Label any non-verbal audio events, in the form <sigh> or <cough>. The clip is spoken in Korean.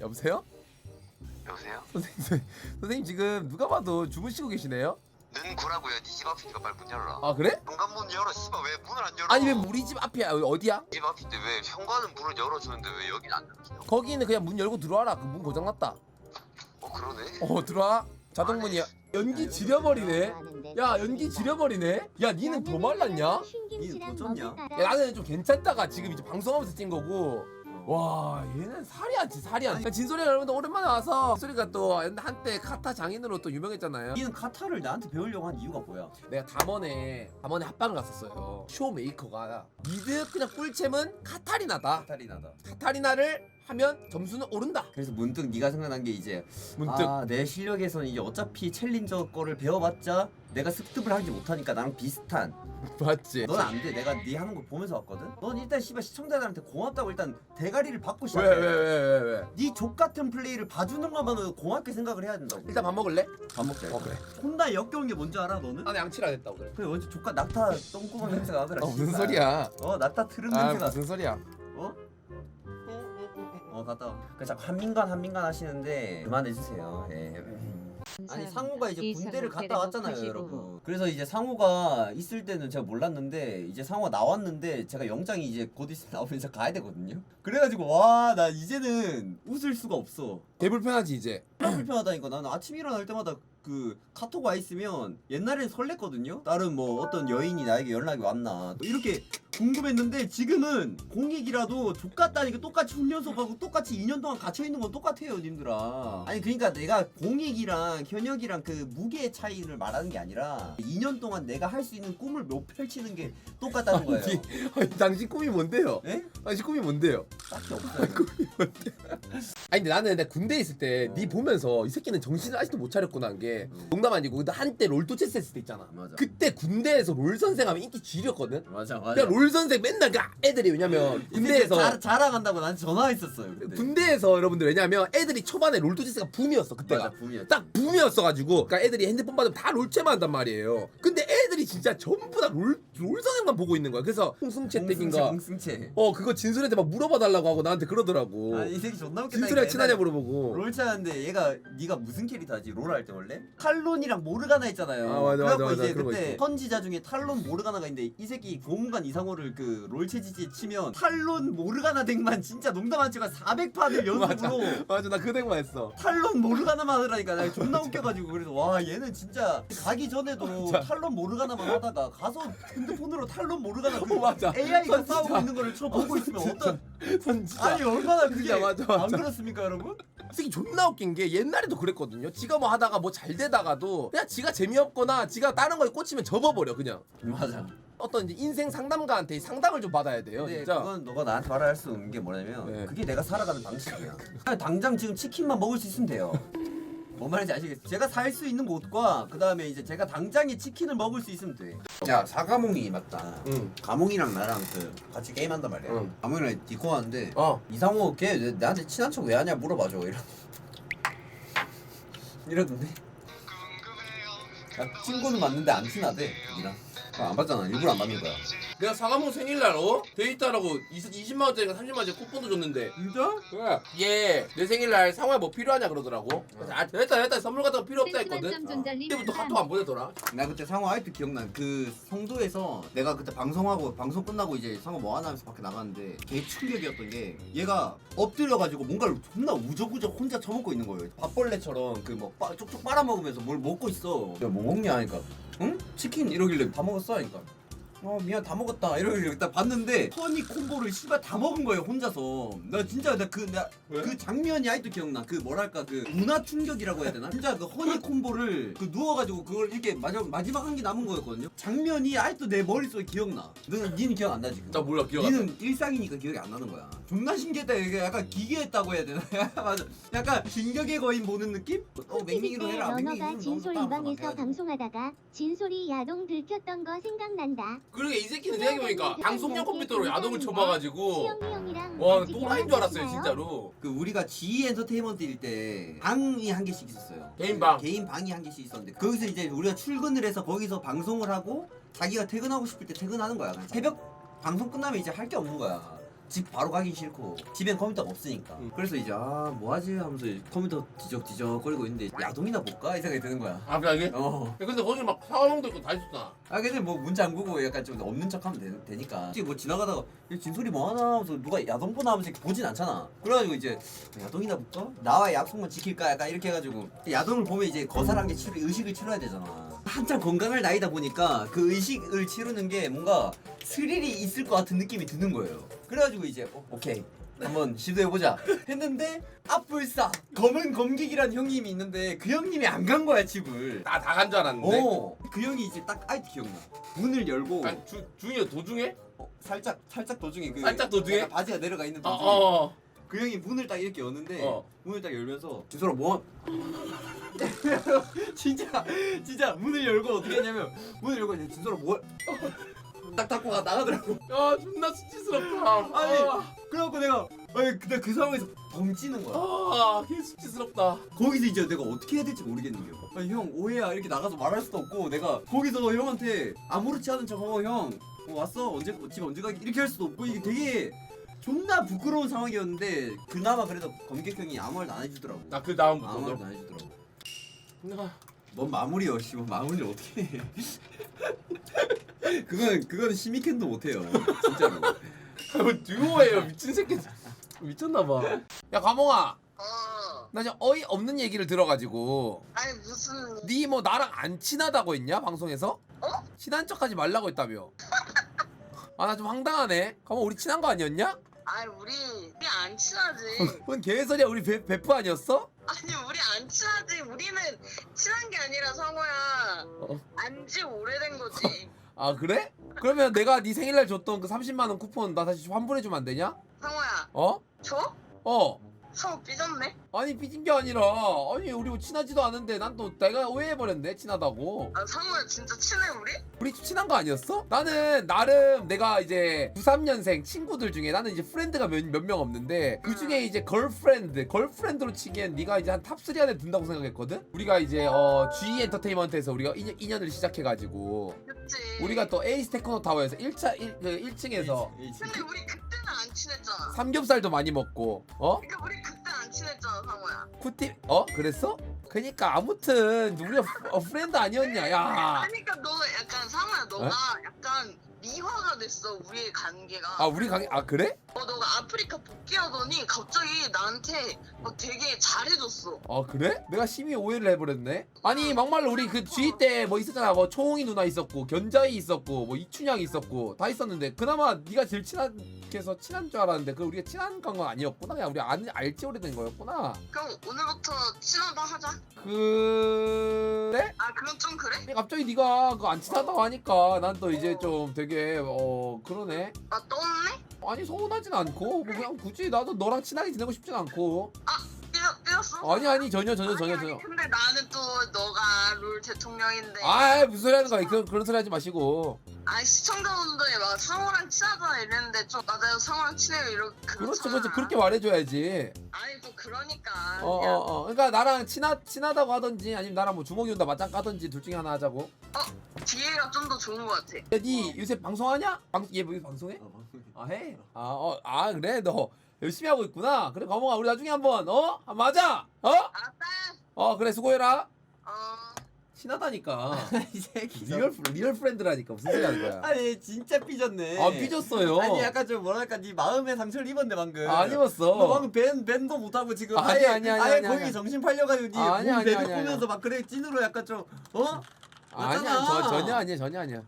여보세요? 여보세요? 선생님, 선생님 지금 누가 봐도 주무시고 계시네요? 는 구라고요. 니집 앞이니까 빨리 문 열어라. 아 그래? 현관 문 열어. 씨발 왜 문을 안 열어? 아니 왜 우리 집 앞이야? 어디야? 집 앞인데 왜 현관은 문을 열어주는데 왜 여긴 안 열어줘요? 거기는 그냥 문 열고 들어와라. 그 문 고장났다. 어 그러네. 어 들어와. 자동문이야. 연기 지려버리네. 야 연기 지려버리네. 야 니는 더 말랐냐? 니는 더 쪘냐? 야 나는 좀 괜찮다가 지금 이제 방송하면서 찐 거고. 와 얘는 살이 안지 살이 안. 진솔이 여러분들 오랜만에 와서 소리가 또 한때 카타 장인으로 또 유명했잖아요. 니는 카타를 나한테 배우려고 한 이유가 뭐야? 내가 담원에 담원에 합방을 갔었어요. 쇼 메이커가 미드 그냥 꿀챔은 카타리나다. 카타리나다. 카타리나를 하면 점수는 오른다. 그래서 문득 네가 생각난 게 이제 문득 아, 내 실력에서는 이제 어차피 챌린저 거를 배워봤자 내가 습득을 하지 못하니까 나랑 비슷한 <laughs> 맞지? 넌 안 돼. 내가 네 하는 거 보면서 왔거든. 넌 일단 씨발 시청자들한테 고맙다고 일단 대가리를 받고 시작해. 왜왜왜왜 왜? 네족 같은 플레이를 봐주는 것만으로 고맙게 생각을 해야 된다고. 일단 밥 먹을래? 밥 먹자. 어 그래. 혼나 역겨운 게 뭔지 알아 너는? 나는 양치를 안 했다 오늘. 그래 완전 족같 낙타 똥구멍 냄새가 나더라. 어 무슨 씨발. 소리야? 어 낙타 트름 아 냄새가. 무슨 소리야? 어? 어 갔다 와. 그 자꾸 한민간 한민간 하시는데 그만해 주세요. 예. 아니 상호가 이제 군대를 갔다 왔잖아요 여러분 그래서 이제 상호가 있을 때는 제가 몰랐는데 이제 상호가 나왔는데 제가 영장이 이제 곧 있으면 <laughs> 나오면 서 가야 되거든요 그래가지고 와 나 이제는 웃을 수가 없어 개 불편하지 이제. 불편하다니까 나는 아침 일어날 때마다 그 카톡 와 있으면 옛날엔 설렜거든요? 다른 뭐 어떤 여인이 나에게 연락이 왔나. 이렇게 궁금했는데 지금은 공익이라도 족같다니까 똑같이 훈련소 가고 똑같이 2년 동안 갇혀 있는 건 똑같아요 님들아. 아니 그러니까 내가 공익이랑 현역이랑 그 무게의 차이를 말하는 게 아니라 2년 동안 내가 할 수 있는 꿈을 못 펼치는 게 똑같다는 거예요. 아니, 아니 당신 꿈이 뭔데요? 예? 당신 꿈이 뭔데요? 딱히 없어요. 아니 <laughs> 근데 나는 내 군대 에 있을 때 네 보면서 이 새끼는 정신을 아직도 못 차렸구나 한게 농담 아니고 근데 한때 롤토체스 했을 때 있잖아. 맞아. 그때 군대에서 롤 선생 하면 인기 지렸거든. 맞아 맞아. 그냥 롤 선생 맨날 그 애들이 왜냐면 군대에서 자, 자랑한다고 나한테 전화했었어요 그때. 군대에서 여러분들 왜냐면 애들이 초반에 롤토체스가 붐이었어 그때가. 맞아 붐이었지. 딱 붐이었어가지고 그러니까 애들이 핸드폰 받으면 다 롤체만 한단 말이에요. 근데 애들이 진짜 전부 다롤롤 선생만 보고 있는 거야. 그래서 홍승채 댁인가 공승채. 어 그거 진솔한테 막 물어봐 달라고 하고 나한테 그러더라고. 아이 새끼 존나 웃겼다 진솔이랑 친하냐 물어보고. 롤 차는데 얘가 네가 무슨 캐릭터 하지? 롤 할 때 원래? 탈론이랑 모르가나 있잖아요. 아, 맞아, 그래갖고 맞아. 이제 그런 거 그때. 선지자 중에 탈론 모르가나가 있는데 이 새끼 고문관 이상호를 그 롤 체지지에 치면 탈론 모르가나 덱만 진짜 농담 안 치고 400판을 연속으로 맞아 나그 덱만 했어. 탈론 모르가나만 하라니까 나 존나 <laughs> 웃겨가지고 그래서 와 얘는 진짜 가기 전에도. <laughs> 탈론 모르가나 만 하다가 가서 핸드폰으로 탈론 모르가나 그 어, 맞아. AI가 진짜. 싸우고 있는 거를 쳐 보고 있으면 어떤 선 진짜 아니 얼마나 그게 진짜 맞아, 맞아. 안 그렇습니까 여러분? 이 새끼 존나 웃긴 게 옛날에도 그랬거든요 지가 뭐 하다가 뭐 잘 되다가도 그냥 지가 재미없거나 지가 다른 거에 꽂히면 접어버려 그냥 맞아. 어떤 이제 인생 상담가한테 이 상담을 좀 받아야 돼요 근데 진짜 그건 너가 나한테 말할 수 없는 게 뭐냐면 네. 그게 내가 살아가는 방식이야. 그냥 당장 지금 치킨만 먹을 수 있으면 돼요. 뭔 말인지 아시겠어요? 제가 살 수 있는 곳과 그 다음에 이제 제가 당장에 치킨을 먹을 수 있으면 돼. 야 사가몽이 맞다. 응. 가몽이랑 나랑 그 같이 게임한단 말이야. 응. 가몽이랑 디코 하는데 어 이상호 걔 내- 나한테 친한 척 왜 하냐 물어봐줘 이러. <laughs> 이러던데. 야, 친구는 맞는데 안 친하대 니랑. 아, 안 받잖아 일부러 안 받는 거야. 내가 사과문 생일날 어? 데이트하라고 20, 만 원짜리가 30만 원짜리 쿠폰도 줬는데 진짜? 그래 얘내 생일날 상호야 뭐 필요하냐 그러더라고 그래서 아 됐다 됐다 선물 같은 거 필요 없다 했거든 그때부터 카톡 안 보내더라 나 그때 상호 아이트 기억나. 그 성도에서 내가 그때 방송하고 방송 끝나고 이제 상호 뭐 하나 하면서 밖에 나갔는데 개 충격이었던 게 얘가 엎드려가지고 뭔가를 존나 우적우적 혼자 처먹고 있는 거예요. 밥벌레처럼 그 뭐 쪽쪽 빨아먹으면서 뭘 먹고 있어. 야 뭐 먹냐 하니까 응? 치킨 이러길래 다 먹었어 하니까. 어 미안 다 먹었다. 이러길래 딱 봤는데 허니 콤보를 씨발 다 먹은 거예요 혼자서. 나 진짜 나 그나그 장면이 아직도 기억나. 그 뭐랄까 그 문화 충격이라고 해야 되나? 진짜 그 허니 콤보를 그 누워가지고 그걸 이렇게 마지막 마지막 한 개 남은 거였거든요. 장면이 아직도 내 머릿속에 기억나. 너 니는 기억 안 나지? 나 몰라 기억 안 나. 니는 일상이니까 기억이 안 나는 거야. 존나 신기했다. 이게 약간 기괴했다고 해야 되나? <laughs> 맞아. 약간 진격의 거인 보는 느낌? 어 맹맹이로 해라. 맹맹이 러너가 너무 진솔 이방에서. 방송하다가 진솔이 야동 들켰던 거 생각난다. 그러게 이 새끼는 생각해보니까 방송용 컴퓨터로 야동을 쳐봐가지고 형이랑 와 또라이인 줄 알았어요? 진짜로 그 우리가 G 엔터테인먼트일 때 방이 한 개씩 있었어요. 개인 방. 개인 방이 한 개씩 있었는데 거기서 이제 우리가 출근을 해서 거기서 방송을 하고 자기가 퇴근하고 싶을 때 퇴근하는 거야. 그냥 새벽 방송 끝나면 이제 할 게 없는 거야. 집 바로 가기 싫고 집엔 컴퓨터가 없으니까. 응. 그래서 이제 아 뭐하지? 하면서 컴퓨터 뒤적뒤적 거리고 있는데 야동이나 볼까? 이 생각이 드는 거야. 아 그래? 어. 야, 근데 거기 막 샤워형도 있고 다 있었잖아. 아 근데 뭐 문 잠그고 약간 좀 없는 척 하면 되, 니까. 솔직히 뭐 지나가다가 야, 진솔이 뭐하나? 하면서 누가 야동 보나? 하면서 이렇게 보진 않잖아. 그래가지고 이제 야동이나 볼까? 나와의 약속만 지킬까? 약간 이렇게 해가지고. 야동을 보면 이제 거사란 게 치료, 의식을 치러야 되잖아 한참 건강할 나이다 보니까 그 의식을 치르는 게 뭔가 스릴이 있을 것 같은 느낌이 드는 거예요 그래가지고 이제 어, 오케이 한번 시도해보자 했는데 앞불사 검은 검객이란 형님이 있는데 그 형님이 안 간 거야 집을 다다간 줄 알았는데 어, 그 형이 이제 딱 아이트 기억나. 문을 열고 아니, 주, 중에 도중에? 어, 살짝 살짝 도중에 그 살짝 도중에? 약간 바지가 내려가 있는 어, 도중에 어. 그 형이 문을 딱 이렇게 여는데 어. 문을 딱 열면서 진솔아 뭐? <laughs> 진짜 진짜 문을 열고 어떻게 했냐면 문을 열고 이제 진솔아 뭐? 딱 닫고 가 나가더라고. 야 존나 수치스럽다 아니. 아, 그래갖고 내가 아니 근데 그 상황에서 벙찌는 거야. 아, 개 수치스럽다 거기서 이제 내가 어떻게 해야 될지 모르겠는 게 아니 형 오해야 이렇게 나가서 말할 수도 없고 내가 거기서 형한테 아무렇지 않은 척하고 형 어, 왔어 언제 집 언제 가기 이렇게 할 수도 없고 이게 되게 존나 부끄러운 상황이었는데 그나마 그래도 검객 형이 아무 말도 안 해주더라고. 나 그 아무 다음부터 말도 안 해주더라고. 너뭔 마무리여 씨뭐 마무리를 어떻게 해. 그건 그건 시미캔도 못해요. 진짜로. <laughs> 뭐 듀오예요. 미친 새끼. 미쳤나봐. 야 가몽아. 어. 나 지금 어이 없는 얘기를 들어가지고. 아니 무슨. 니 뭐 나랑 안 친하다고 했냐 방송에서? 어? 친한 척하지 말라고 했다며. 아 나 좀 황당하네. 가몽 우리 친한 거 아니었냐? 아니 우리 우리 안 친하지. <laughs> 뭔 개소리야 우리 배, 베프 아니었어? 아니 우리 안 친하지. 우리는 친한 게 아니라 성호야. 어. 안지 오래된 거지. <laughs> 아 그래? 그러면 내가 네 생일날 줬던 그 30만 원 쿠폰 나 다시 환불해 주면 안 되냐? 성호야. 어? 저? 어 성호 삐졌네. 아니 삐진 게 아니라 아니 우리 뭐 친하지도 않은데 난 또 내가 오해해버렸네 친하다고 아 성호야 진짜 친해 우리? 우리 친한 거 아니었어? 나는 나름 내가 이제 93년생 친구들 중에 나는 이제 프렌드가 몇명 없는데 그 중에 이제 걸프렌드 걸프렌드로 치기엔 네가 이제 한 탑3 안에 든다고 생각했거든? 우리가 이제 어 G 엔터테인먼트에서 우리가 인연, 인연을 시작해가지고 그치. 우리가 또 에이스 테크노 타워에서 1차 1, 그 1층에서 근데 우리 그 때는 안 친했잖아. 삼겹살도 많이 먹고 어? 그러니까 우리 그때 안 친했잖아 성호야. 쿠티 어? 그랬어? 그니까 아무튼 우리가 프- 어, 프렌드 아니었냐 야 그러니까 너 약간 성호야 너가 약간 미화가 됐어 우리의 관계가. 아 우리 강아 그래? 어 너가 아프리카 복귀하더니 갑자기 나한테 막 되게 잘해줬어. 아 그래? 내가 심히 오해를 해버렸네 아니 막말로 우리 그 G 때뭐 있었잖아 뭐 초홍이 누나 있었고 견자이 있었고 뭐 이춘향 있었고 다 있었는데 그나마 네가 제일 친한게서 친한 줄 알았는데 그 우리가 친한 건 아니었구나 그냥 우리 안, 알지 오래된 거였구나 그럼 오늘부터 친하다 하자. 그래? 아 그건 좀 그래? 근데 갑자기 네가 그 안 친하다고 하니까 난 또 이제 좀 되게 어 그러네 아 떴네? 아니 서운하진 않고 뭐 그냥 굳이 나도 너랑 친하게 지내고 싶진 않고. 삐 졌, 삐졌어? 아니 아니 전혀 전혀 전혀 아니, 전혀. 아니, 근데 나는 또 너가 룰 대통령인데. 아 무슨 소리 하는 거야. 그런, 그런 소리 하지 마시고. 아니 시청자분들이 막 상호랑 친하잖아 이랬는데 좀 나도 상호랑 친해요. 이러 그렇지 그렇잖아. 그렇지 그렇게 말해줘야지. 아니 또 그러니까. 어어 그냥. 어. 그러니까 나랑 친하, 친하다고 하던지 아니면 나랑 뭐 주먹이 온다 맞짱 까던지 둘 중에 하나 하자고. 기회가 좀 더 좋은 것 같아. 야니 요새 방송하냐? 방, 얘 뭐 방송해? 아 해? 아, 어, 아 그래? 너 열심히 하고 있구나 그래 거몽아 우리 나중에 한번 어? 아, 맞아? 어? 알았다 어 그래 수고해라 어 친하다니까 <laughs> 이 새끼 리얼, 프- 리얼 프렌드라니까 무슨 소리 하는 거야 <laughs> 아니 진짜 삐졌네 아 삐졌어요 아니 약간 좀 뭐랄까 네 마음에 상처를 입었네 방금 아, 안 입었어 너 방금 밴 밴도 못 하고 지금 아니, 아예 아니, 아니, 아예 아니, 거기 아니. 정신 팔려가지고 네 아니, 몸 아니, 아니, 아니. 보면서 막 그래 찐으로 약간 좀 어? 아니야 맞잖아. 저, 전혀 아니야 전혀 아니야